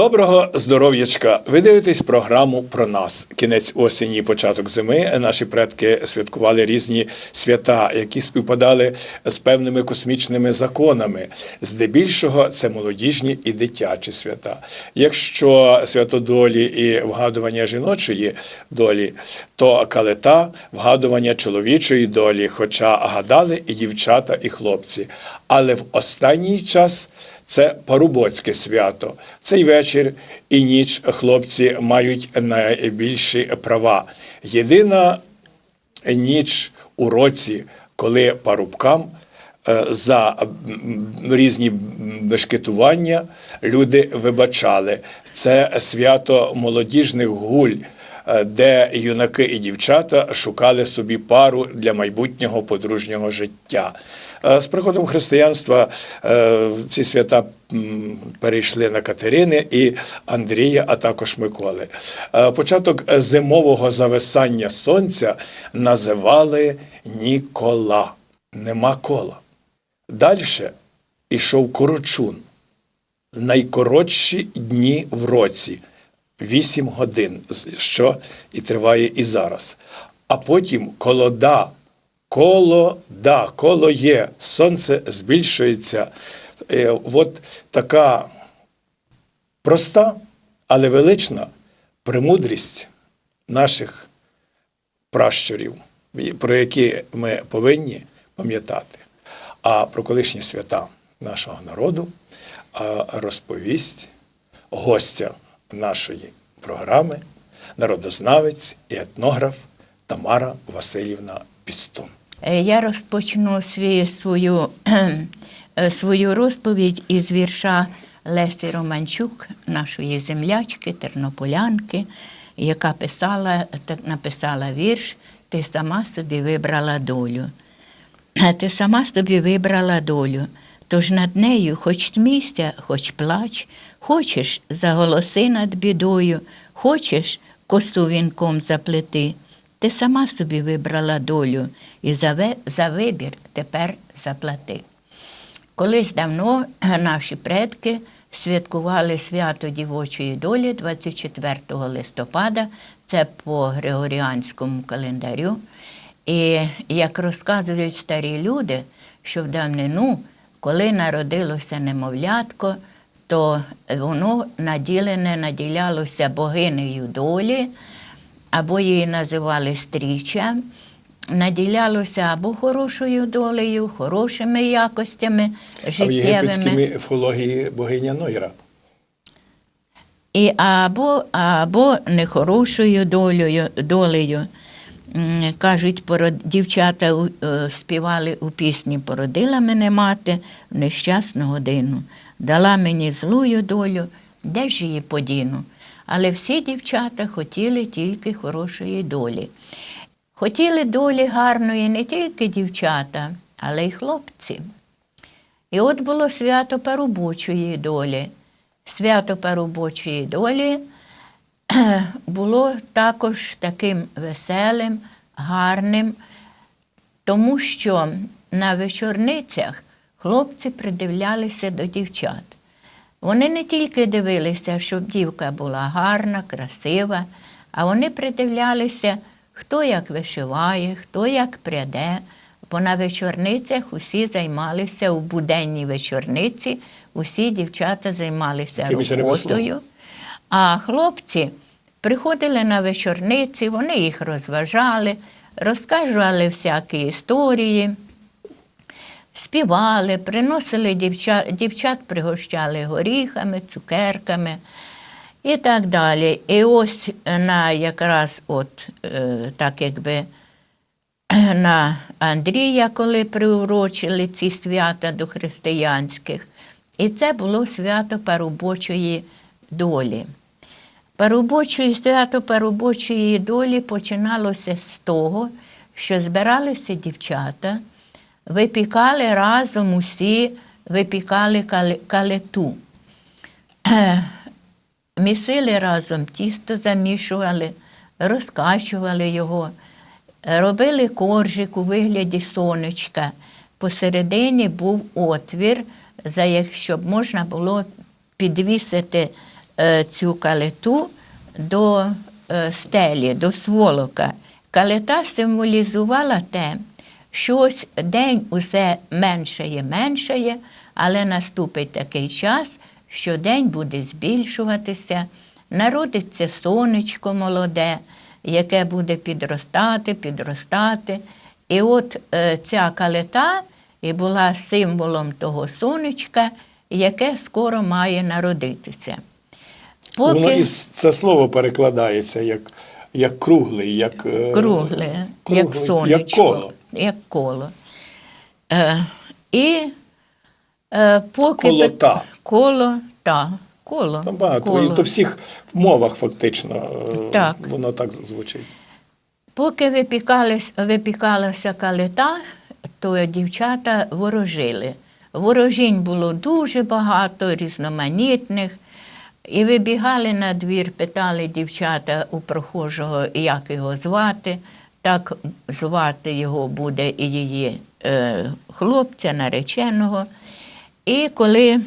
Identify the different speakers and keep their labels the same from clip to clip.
Speaker 1: Доброго здоров'ячка! Ви дивитесь програму про нас. Кінець осені, початок зими. Наші предки святкували різні свята, які співпадали з певними космічними законами. Здебільшого це молодіжні і дитячі свята. Якщо свято долі і вгадування жіночої долі, то калета вгадування чоловічої долі, хоча гадали і дівчата, і хлопці. Але в останній час це Парубоцьке свято. Цей вечір і ніч хлопці мають найбільші права. Єдина ніч у році, коли парубкам е, за різні бешкетування люди вибачали. Це свято молодіжних гуль. Е, Де юнаки і дівчата шукали собі пару для майбутнього подружнього життя. Е, З приходом християнства е, ці свята перейшли на Катерини і Андрія, а також Миколи. Початок зимового зависання сонця називали Нікола. Нема кола. Далі ішов Корочун. Найкоротші дні в році 8 годин, що і триває і зараз. А потім колода, колода, коло є, сонце збільшується. Е, От така проста, але велична премудрість наших пращурів, про які ми повинні пам'ятати. А про колишні свята нашого народу розповість гостя нашої програми, народознавець і етнограф Тамара Васильівна Пістун.
Speaker 2: Е, Я розпочну свою, свою, е, свою розповідь із вірша Лесі Романчук, нашої землячки, тернополянки, яка писала, написала вірш Ти сама собі вибрала долю. Ти сама собі вибрала долю, тож над нею хоч смійся, хоч плач, хочеш заголоси над бідою, хочеш косу вінком заплети. Ти сама собі вибрала долю і за, за вибір тепер заплати. Колись давно наші предки святкували свято дівочої долі 24 листопада, це по Григоріанському календарю. І як розказують старі люди, що в давнину, коли народилося немовлятко, то воно наділене наділялося богинею долі, або її називали стріча, наділялося або хорошою долею, хорошими якостями
Speaker 1: А в
Speaker 2: життєвими.
Speaker 1: єгипетській міфології богиня Нойра.
Speaker 2: І або, або нехорошою долею, долею. Кажуть, пород, дівчата е, співали у пісні Породила мене мати в нещасну годину, дала мені злую долю, де ж її подіну. Але всі дівчата хотіли тільки хорошої долі. Хотіли долі гарної не тільки дівчата, але й хлопці. І от було свято парубочої долі. Свято парубочої долі було також таким веселим, гарним, тому що на вечорницях хлопці придивлялися до дівчат. Вони не тільки дивилися, щоб дівка була гарна, красива, а вони придивлялися, хто як вишиває, хто як пряде. Бо на вечорницях усі займалися у буденній вечорниці, усі дівчата займалися роботою. А хлопці приходили на вечорниці, вони їх розважали, розказували всякі історії, співали, приносили дівчат, дівчат пригощали горіхами, цукерками і так далі. І ось на якраз от е, так якби на Андрія, коли приурочили ці свята до християнських. І це було свято парубочої долі. Парубочої свято парубочої долі починалося з того, що збиралися дівчата, випікали разом усі, випікали калету. Місили разом тісто замішували, розкачували його, робили коржик у вигляді сонечка. Посередині був отвір, за як- щоб можна було підвісити цю калиту до е, стелі, до сволока. Калита символізувала те, що ось день усе меншає, меншає, але наступить такий час, що день буде збільшуватися, народиться сонечко молоде, яке буде підростати, підростати. І от е, ця калита і була символом того сонечка, яке скоро має народитися.
Speaker 1: Воно і це слово перекладається як, як круглий, як, е,
Speaker 2: кругле, як сонечко,
Speaker 1: як коло.
Speaker 2: Як коло. Е, і е, поки пи-
Speaker 1: Колота.
Speaker 2: коло, та, коло.
Speaker 1: Там багато.
Speaker 2: коло.
Speaker 1: І то всіх мовах фактично е,
Speaker 2: Так.
Speaker 1: воно так звучить.
Speaker 2: Поки випікались, випікалася калита, то дівчата ворожили. Ворожінь було дуже багато, різноманітних. І вибігали на двір, питали дівчата у прохожого, як його звати. Так звати його буде і її е, хлопця, нареченого. І коли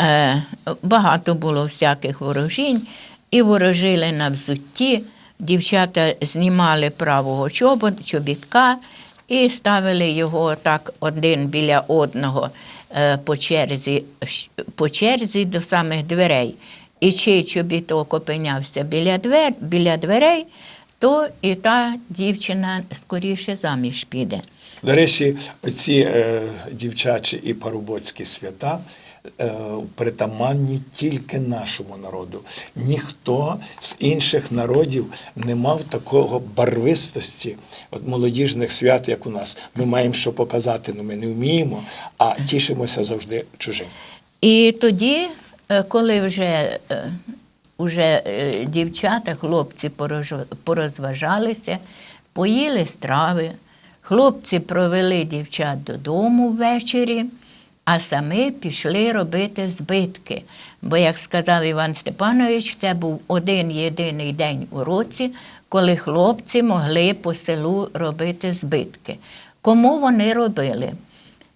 Speaker 2: е, багато було всяких ворожінь, і ворожили на взутті. Дівчата знімали правого чобот, чобітка і ставили його так один біля одного по черзі, по черзі до самих дверей. І чий чобіток опинявся біля, двер, біля дверей, то і та дівчина скоріше заміж піде.
Speaker 1: Речі, ці е, дівчачі і парубоцькі свята е, притаманні тільки нашому народу. Ніхто з інших народів не мав такого барвистості от молодіжних свят, як у нас. Ми маємо що показати, але ми не вміємо, а тішимося завжди чужим.
Speaker 2: І тоді, е, коли вже, е, вже е, дівчата, хлопці порозважалися, поїли страви, хлопці провели дівчат додому ввечері, а самі пішли робити збитки. Бо, як сказав Іван Степанович, це був один єдиний день у році, коли хлопці могли по селу робити збитки. Кому вони робили?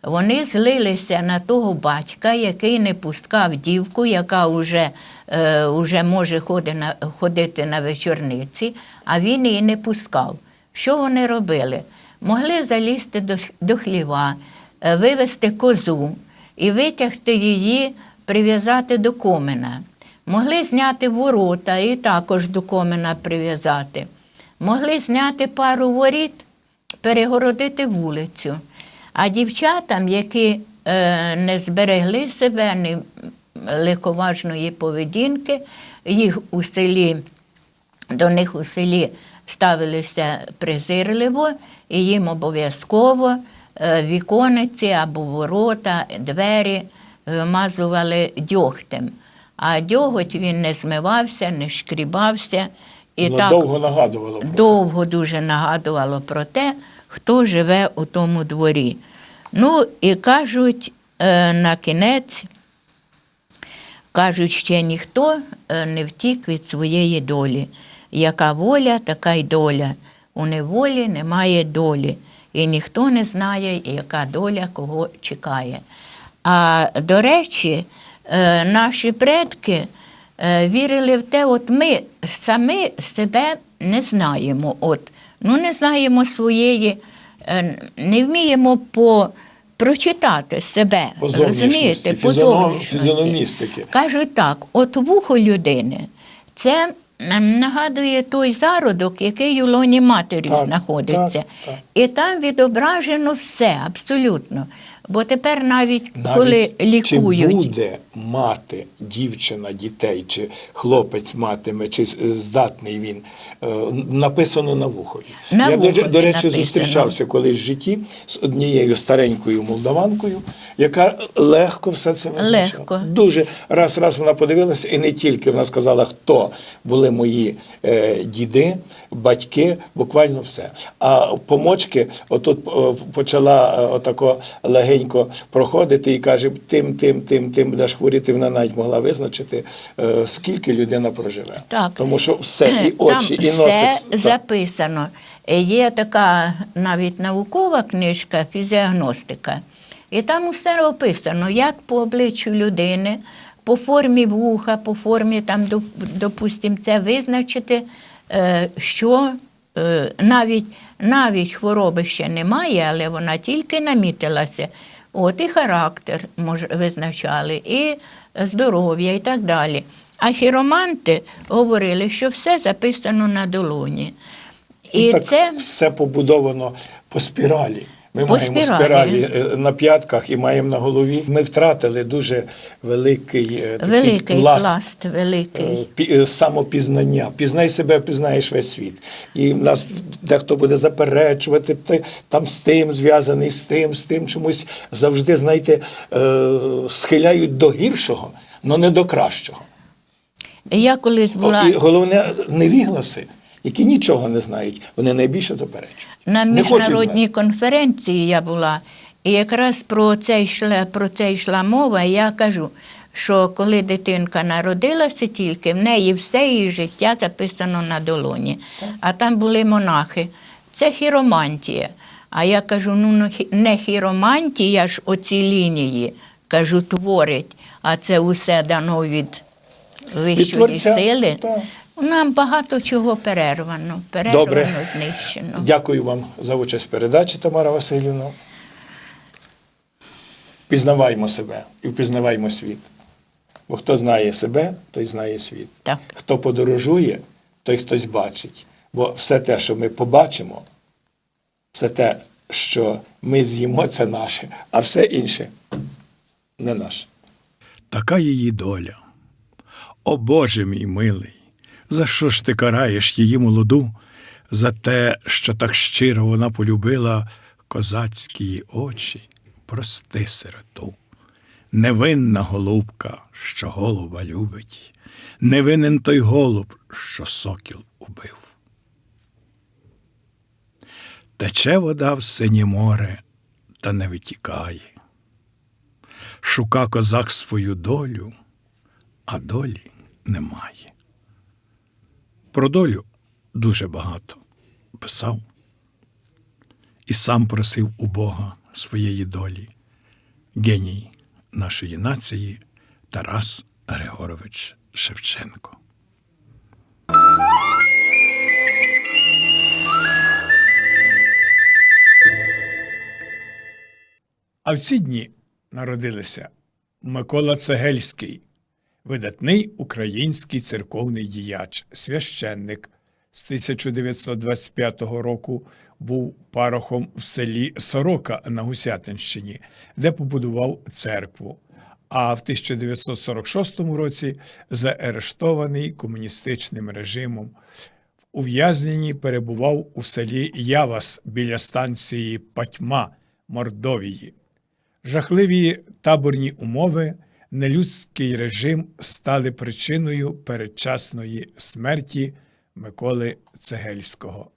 Speaker 2: Вони злилися на того батька, який не пускав дівку, яка вже, е, вже може ходи на, ходити на вечорниці, а він її не пускав. Що вони робили? Могли залізти до, до хліва, е, вивезти козу і витягти її, прив'язати до комина. Могли зняти ворота і також до комина прив'язати. Могли зняти пару воріт, перегородити вулицю. А дівчатам, які е, не зберегли себе, не легковажної поведінки, їх у селі, до них у селі ставилися презирливо, і їм обов'язково вікониці або ворота, двері вимазували дьогтем. А дьоготь він не змивався, не шкрібався. І
Speaker 1: Воно
Speaker 2: так
Speaker 1: довго нагадувало про це.
Speaker 2: довго дуже нагадувало про те, хто живе у тому дворі. Ну і кажуть е, на кінець, кажуть, ще ніхто е, не втік від своєї долі. Яка воля, така й доля. У неволі немає долі, і ніхто не знає, яка доля кого чекає. А до речі, е, наші предки е, вірили в те, от ми самі себе не знаємо. От, ну не знаємо своєї, е, не вміємо по, прочитати себе.
Speaker 1: По
Speaker 2: розумієте, по
Speaker 1: фізіономістики.
Speaker 2: Кажуть так: от вухо людини це нагадує той зародок, який у лоні матері
Speaker 1: Так,
Speaker 2: знаходиться.
Speaker 1: так, так.
Speaker 2: І там відображено все абсолютно. Бо тепер навіть,
Speaker 1: Навіть
Speaker 2: коли лікують.
Speaker 1: Чи буде мати дівчина дітей, чи хлопець матиме, чи здатний він, е, написано на вухові.
Speaker 2: На
Speaker 1: Я,
Speaker 2: вухові
Speaker 1: до речі,
Speaker 2: написано.
Speaker 1: зустрічався колись в житті з однією старенькою молдаванкою, яка легко все це визначала.
Speaker 2: Легко.
Speaker 1: Дуже раз раз вона подивилася, і не тільки вона сказала, хто були мої е, діди, батьки, буквально все. А помочки, отут е, почала е, отако легенько проходити і каже, тим, тим, тим, тим будеш хворіти, вона навіть могла визначити, е, скільки людина проживе.
Speaker 2: Так.
Speaker 1: Тому що все, і очі,
Speaker 2: Там
Speaker 1: і
Speaker 2: все
Speaker 1: так.
Speaker 2: записано. Е, Є така навіть наукова книжка фізіогностика. І там усе описано, як по обличчю людини по формі вуха, по формі, там, доп- допустим, це визначити, е, що навіть, навіть хвороби ще немає, але вона тільки намітилася. От і характер мож, визначали, і здоров'я, і так далі. А хіроманти говорили, що все записано на долоні. І
Speaker 1: Ну, так
Speaker 2: це
Speaker 1: все побудовано по спіралі. Ми
Speaker 2: По
Speaker 1: маємо
Speaker 2: спіралі.
Speaker 1: спіралі е, на п'ятках і маємо на голові. Ми втратили дуже великий, е, такий
Speaker 2: великий
Speaker 1: пласт,
Speaker 2: пласт, великий.
Speaker 1: е, пі- самопізнання. Пізнай себе, пізнаєш весь світ. І в нас дехто буде заперечувати, ти там з тим зв'язаний, з тим, з тим чомусь завжди, знаєте, схиляють до гіршого, але не до кращого.
Speaker 2: Я колись була.
Speaker 1: О, І головне, невігласи, які нічого не знають, вони найбільше заперечують.
Speaker 2: На міжнародній конференції я була, і якраз про це йшла, про це йшла мова. І я кажу, що коли дитинка народилася тільки, в неї все її життя записано на долоні. А там були монахи. Це хіромантія. А я кажу: ну ну, не хіромантія ж оці лінії, кажу, творить, а це усе дано від вищої сили.
Speaker 1: так.
Speaker 2: Нам багато чого перервано, перервано,
Speaker 1: Добре.
Speaker 2: знищено.
Speaker 1: Дякую вам за участь в передачі, Тамара Васильівна. Пізнаваймо себе і впізнаваймо світ. Бо хто знає себе, той знає світ.
Speaker 2: Так.
Speaker 1: Хто подорожує, той хтось бачить. Бо все те, що ми побачимо, все те, що ми з'їмо, це наше, а все інше не наше.
Speaker 3: Така її доля. О Боже мій милий, за що ж ти караєш її молоду? За те, що так щиро вона полюбила козацькі очі, прости сироту. Невинна голубка, що голуба любить, невинен той голуб, що сокіл убив. Тече вода в синє море, та не витікає. Шука козак свою долю, а долі немає. Про долю дуже багато писав і сам просив у Бога своєї долі. Геній нашої нації Тарас Григорович Шевченко.
Speaker 1: А в ці дні народилися Микола Цегельський, видатний український церковний діяч, священник. З 1925 року був парохом в селі Сорока на Гусятинщині, де побудував церкву. А в 1946 році заарештований комуністичним режимом в ув'язненні перебував у селі Явас біля станції Патьма Мордовії. Жахливі таборні умови, нелюдський режим стали причиною передчасної смерті Миколи Цегельського.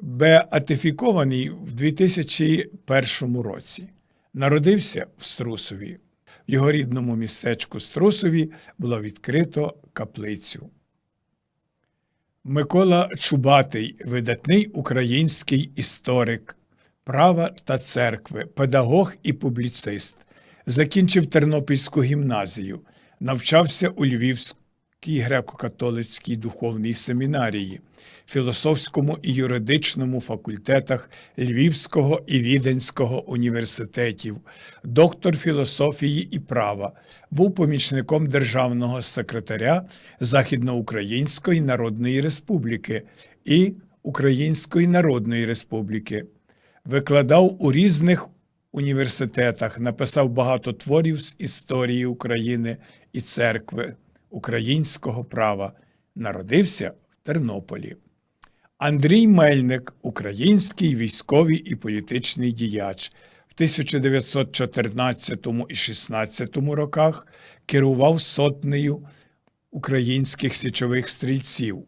Speaker 1: Беатифікований в 2001 році. Народився в Струсові. В його рідному містечку Струсові було відкрито каплицю. Микола Чубатий, видатний український історик, права та церкви, педагог і публіцист. Закінчив Тернопільську гімназію, навчався у Львівській греко-католицькій духовній семінарії, філософському і юридичному факультетах Львівського і Віденського університетів, доктор філософії і права, був помічником державного секретаря Західноукраїнської Народної Республіки і Української Народної Республіки. Викладав у різних університетах, написав багато творів з історії України і церкви українського права. Народився в Тернополі. Андрій Мельник, український військовий і політичний діяч. В 1914 і 16 роках керував сотнею українських січових стрільців,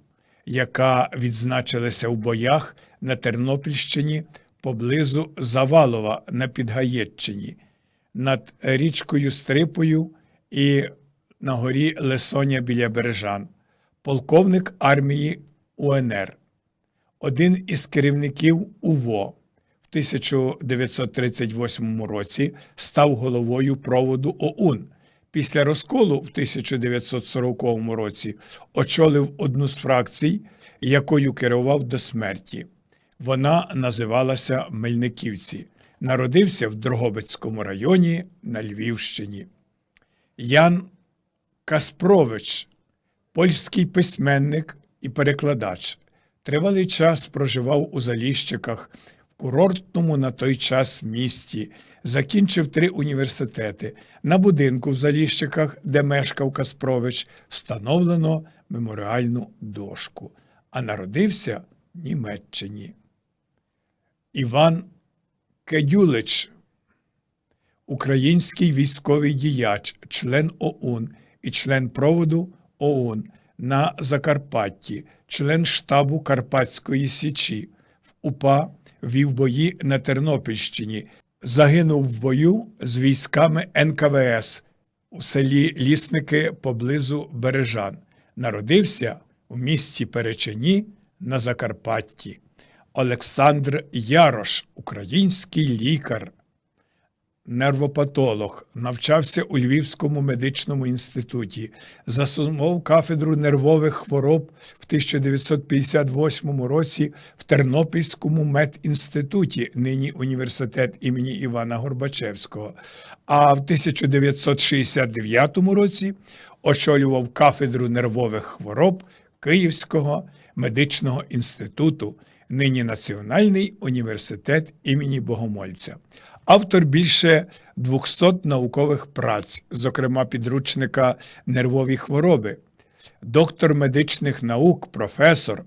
Speaker 1: яка відзначилася в боях на Тернопільщині поблизу Завалова на Підгаєччині, над річкою Стрипою і на горі Лесоня біля Бережан, полковник армії УНР, один із керівників УВО. В 1938 році став головою проводу ОУН, Після розколу в 1940 році очолив одну з фракцій, якою керував до смерті. Вона називалася Мельниківці. Народився в Дрогобицькому районі на Львівщині. Ян Каспрович, польський письменник і перекладач, тривалий час проживав у Заліщиках, в курортному на той час місті, закінчив три університети. На будинку в Заліщиках, де мешкав Каспрович, встановлено меморіальну дошку, а народився в Німеччині. Іван Кедюлич, український військовий діяч, член ОУН і член проводу ОУН на Закарпатті, член штабу Карпатської Січі, в УПА вів бої на Тернопільщині, загинув в бою з військами НКВС у селі Лісники поблизу Бережан. Народився в місті Перечині на Закарпатті. Олександр Ярош, український лікар, нервопатолог, навчався у Львівському медичному інституті, засумов кафедру нервових хвороб в 1958 році в Тернопільському медінституті, нині університет імені Івана Горбачевського. А в 1969 році очолював кафедру нервових хвороб Київського медичного інституту, нині Національний університет імені Богомольця. Автор більше 200 наукових праць, зокрема підручника Нервові хвороби, доктор медичних наук, професор,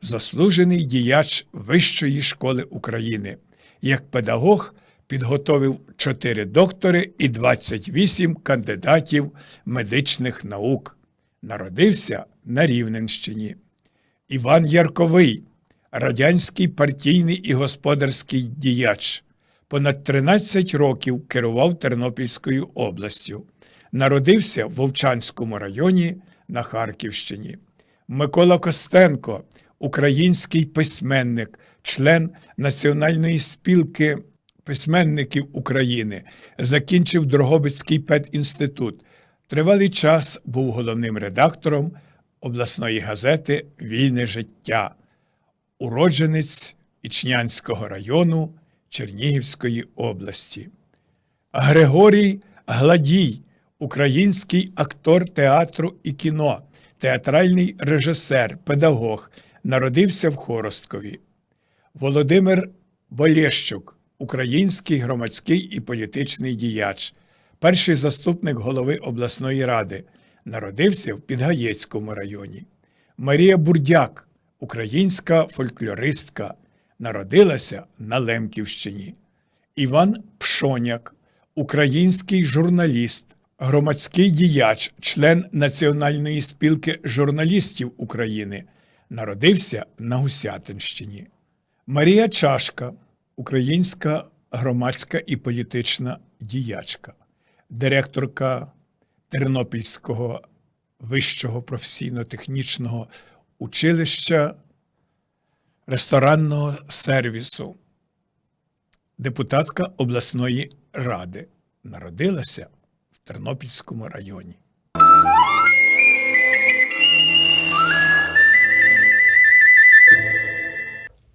Speaker 1: заслужений діяч Вищої школи України. Як педагог підготовив 4 доктори і 28 кандидатів медичних наук. Народився на Рівненщині. Іван Ярковий, радянський партійний і господарський діяч. Понад 13 років керував Тернопільською областю. Народився в Вовчанському районі на Харківщині. Микола Костенко, український письменник, член Національної спілки письменників України, закінчив Дрогобицький педінститут. Тривалий час був головним редактором обласної газети Вільне життя, уродженець Ічнянського району Чернігівської області. Григорій Гладій, український актор театру і кіно, театральний режисер, педагог, народився в Хоросткові. Володимир Болєщук, український громадський і політичний діяч, перший заступник голови обласної ради, народився в Підгаєцькому районі. Марія Бурдяк, українська фольклористка, народилася на Лемківщині. Іван Пшоняк, український журналіст, громадський діяч, член Національної спілки журналістів України, народився на Гусятинщині. Марія Чашка, українська громадська і політична діячка, директорка Тернопільського вищого професійно-технічного училища ресторанного сервісу, депутатка обласної ради, народилася в Тернопільському районі.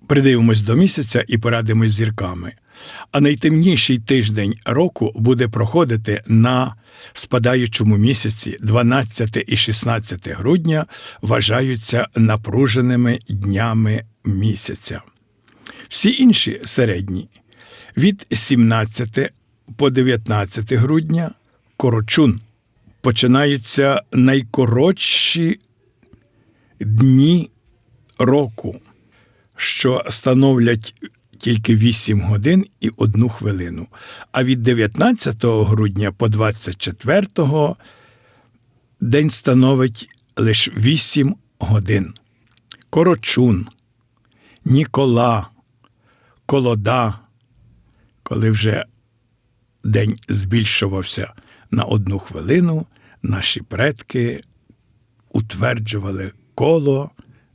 Speaker 3: Придивимось до місяця і порадимось зірками. А найтемніший тиждень року буде проходити на спадаючому місяці 12 і 16 грудня вважаються напруженими днями місяця. Всі інші середні від 17 по 19 грудня корочун починаються найкоротші дні року що становлять тільки 8 годин і 1 хвилину. А від 19 грудня по 24 день становить лише 8 годин. Корочун, Нікола, Колода, коли вже день збільшувався на одну хвилину, наші предки утверджували коло,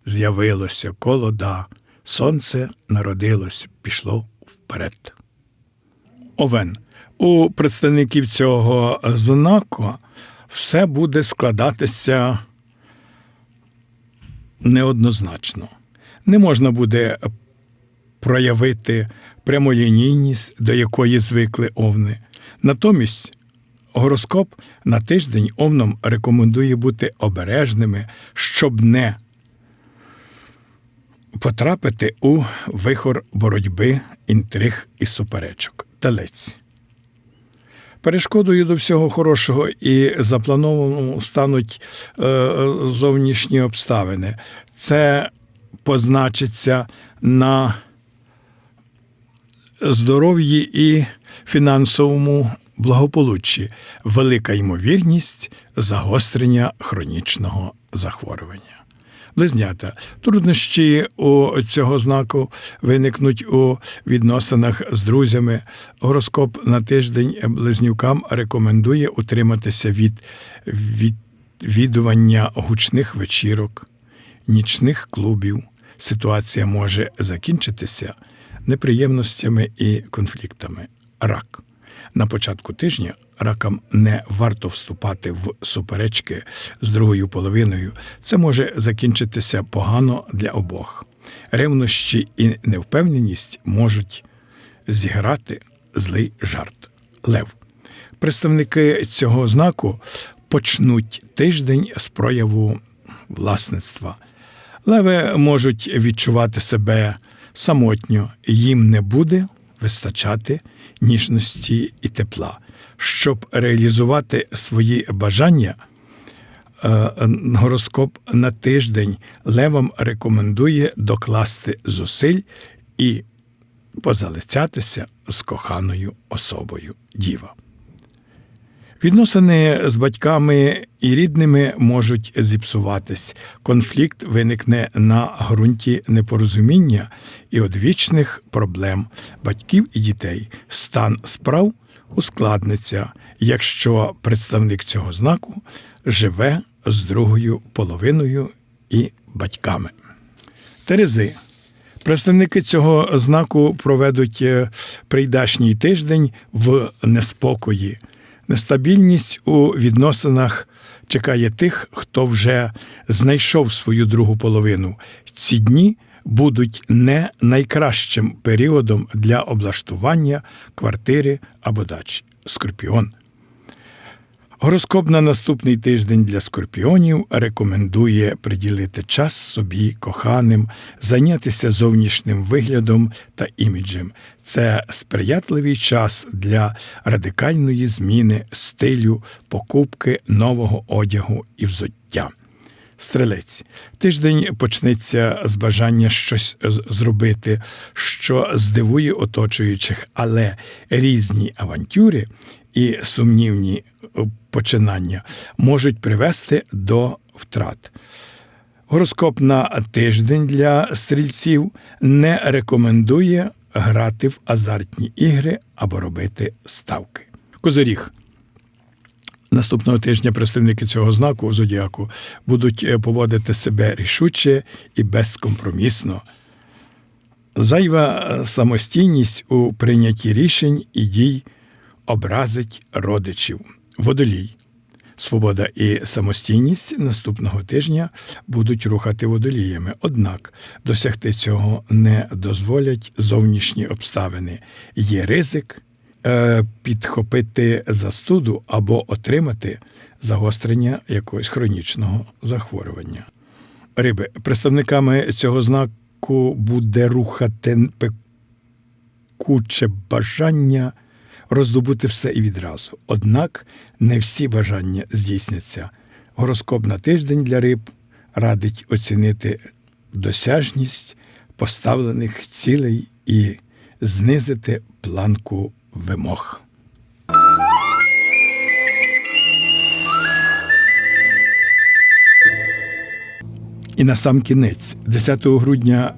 Speaker 3: з'явилося колода. Сонце народилось, пішло вперед. Овен. У представників цього знаку
Speaker 1: все буде складатися неоднозначно. Не можна буде проявити прямолінійність, до якої звикли овни. Натомість гороскоп на тиждень овнам рекомендує бути обережними, щоб не потрапити у вихор боротьби, інтриг і суперечок. Телець. Перешкодою до всього хорошого і запланованому стануть е, зовнішні обставини. Це позначиться на здоров'ї і фінансовому благополуччі, велика ймовірність загострення хронічного захворювання. Близнята. Труднощі у цього знаку виникнуть у відносинах з друзями. Гороскоп на тиждень близнюкам рекомендує утриматися від відвідування гучних вечірок, нічних клубів. Ситуація може закінчитися неприємностями і конфліктами. Рак. На початку тижня ракам не варто вступати в суперечки з другою половиною. Це може закінчитися погано для обох. Ревнощі і невпевненість можуть зіграти злий жарт. Лев. Представники цього знаку почнуть тиждень з прояву власництва. Леви можуть відчувати себе самотньо, їм не буде вистачати ніжності і тепла. Щоб реалізувати свої бажання, е, гороскоп на тиждень левам рекомендує докласти зусиль і позалицятися з коханою особою діва. Відносини з батьками і рідними можуть зіпсуватись. Конфлікт виникне на ґрунті непорозуміння і одвічних проблем батьків і дітей. Стан справ ускладниться, якщо представник цього знаку живе з другою половиною і батьками. Терези. Представники цього знаку проведуть е, прийдашній тиждень в неспокої. Нестабільність у відносинах чекає тих, хто вже знайшов свою другу половину. Ці дні будуть не найкращим періодом для облаштування квартири або дачі. Скорпіон. Гороскоп на наступний тиждень для скорпіонів рекомендує приділити час собі, коханим, зайнятися зовнішнім виглядом та іміджем. Це сприятливий час для радикальної зміни стилю, покупки нового одягу і взуття. Стрелець. Тиждень почнеться з бажання щось зробити, що здивує оточуючих, але різні авантюри і сумнівні починання можуть привести до втрат. Гороскоп на тиждень для стрільців не рекомендує грати в азартні ігри або робити ставки. Козиріг. Наступного тижня представники цього знаку зодіаку будуть поводити себе рішуче і безкомпромісно. Зайва самостійність у прийнятті рішень і дій образить родичів. Водолій. Свобода і самостійність наступного тижня будуть рухати водоліями. Однак досягти цього не дозволять зовнішні обставини. Є ризик е, підхопити застуду або отримати загострення якогось хронічного захворювання. Риби представниками цього знаку буде рухати пекуче бажання роздобути все і відразу. Однак не всі бажання здійсняться. Гороскоп на тиждень для риб радить оцінити досяжність поставлених цілей і знизити планку вимог. І на сам кінець, 10 грудня,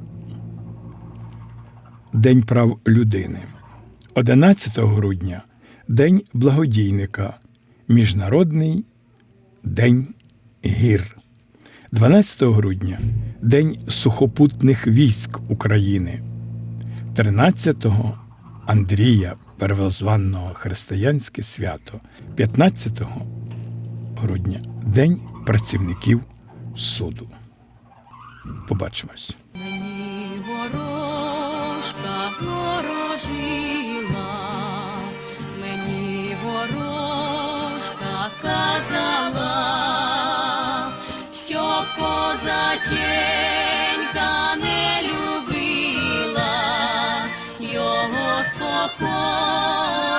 Speaker 1: День прав людини. 11 грудня День благодійника, Міжнародний День гір. 12 грудня День сухопутних військ України. 13-го Андрія Первозванного християнське свято. 15
Speaker 3: грудня День працівників суду. Побачимось.
Speaker 4: Мені ворожка ворожила, мені ворожка казала, що козаченька його